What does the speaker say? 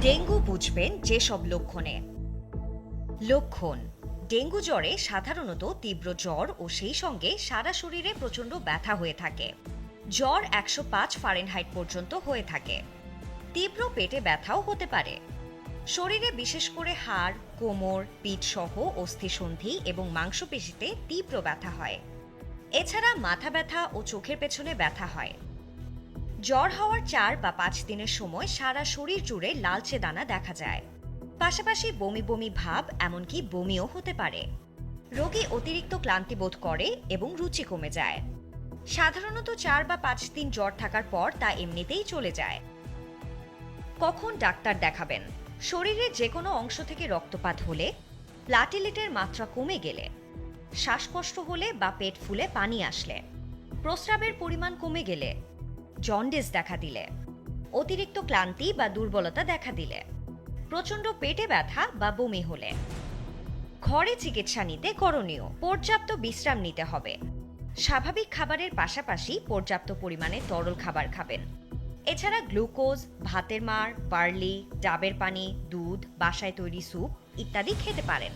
Dengue বুঝবেন যেসব লক্ষণে। লক্ষণ, ডেঙ্গু জ্বরে সাধারণত তীব্র জ্বর ও সেই সঙ্গে সারা শরীরে প্রচণ্ড ব্যথা হয়ে থাকে। জ্বর একশো পাঁচ ফারেনহাইট পর্যন্ত হয়ে থাকে। তীব্র পেটে ব্যথাও হতে পারে। শরীরে বিশেষ করে হাড়, কোমর পিঠ সহ অস্থিসন্ধি এবং মাংসপেশিতে তীব্র ব্যথা হয়। এছাড়া মাথা ব্যথা ও চোখের পেছনে ব্যথা হয়। জ্বর হওয়ার চার বা পাঁচ দিনের সময় সারা শরীর জুড়ে লালচে দানা দেখা যায়। পাশাপাশি বমি বমি ভাব, এমনকি বমিও হতে পারে। রোগী অতিরিক্ত ক্লান্তি বোধ করে এবং রুচি কমে যায়। সাধারণত চার বা পাঁচ দিন জ্বর থাকার পর তা এমনিতেই চলে যায়। কখন ডাক্তার দেখাবেন? শরীরের যে কোনো অংশ থেকে রক্তপাত হলে, প্লাটিলেটের মাত্রা কমে গেলে, শ্বাসকষ্ট হলে বা পেট ফুলে পানি আসলে, প্রস্রাবের পরিমাণ কমে গেলে জন্ডিস দেখা দিলে, অতিরিক্ত ক্লান্তি বা দুর্বলতা দেখা দিলে, প্রচণ্ড পেটে ব্যথা বা বমি হলে। ঘরে চিকিৎসা নিতে করণীয়, পর্যাপ্ত বিশ্রাম নিতে হবে। স্বাভাবিক খাবারের পাশাপাশি পর্যাপ্ত পরিমাণে তরল খাবার খাবেন। এছাড়া গ্লুকোজ, ভাতের মার বার্লি ডাবের পানি, দুধ, বাসায় তৈরি স্যুপ ইত্যাদি খেতে পারেন।